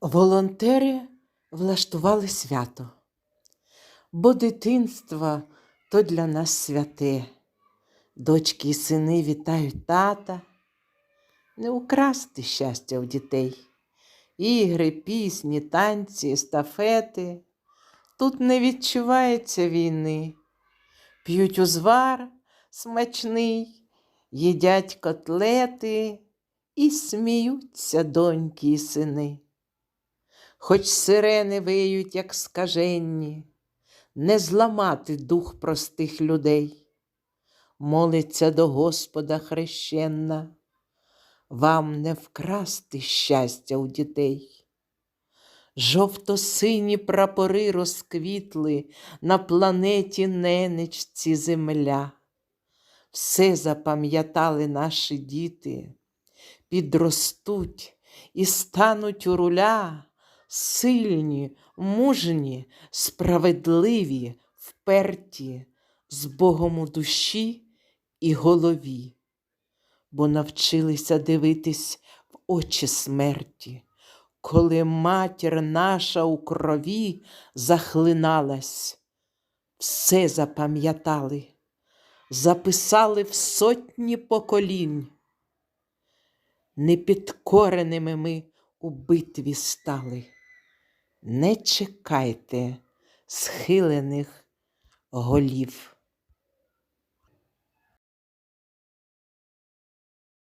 Волонтери влаштували свято, бо дитинство то для нас святе. Дочки і сини вітають тата, не украсти щастя у дітей. Ігри, пісні, танці, естафети. Тут не відчувається війни. П'ють узвар смачний, їдять котлети і сміються доньки і сини. Хоч сирени виють, як скаженні, не зламати дух простих людей. Молиться до Господа хрещенна, вам не вкрасти щастя у дітей. Жовто-сині прапори розквітли на планеті ненечці земля. Все запам'ятали наші діти, підростуть і стануть у руля сильні, мужні, справедливі, вперті, з Богом у душі і голові, бо навчилися дивитись в очі смерті, коли матір наша у крові захлиналась, все запам'ятали, записали в сотні поколінь. Непідкореними ми у битві стали. Не чекайте схилених голів.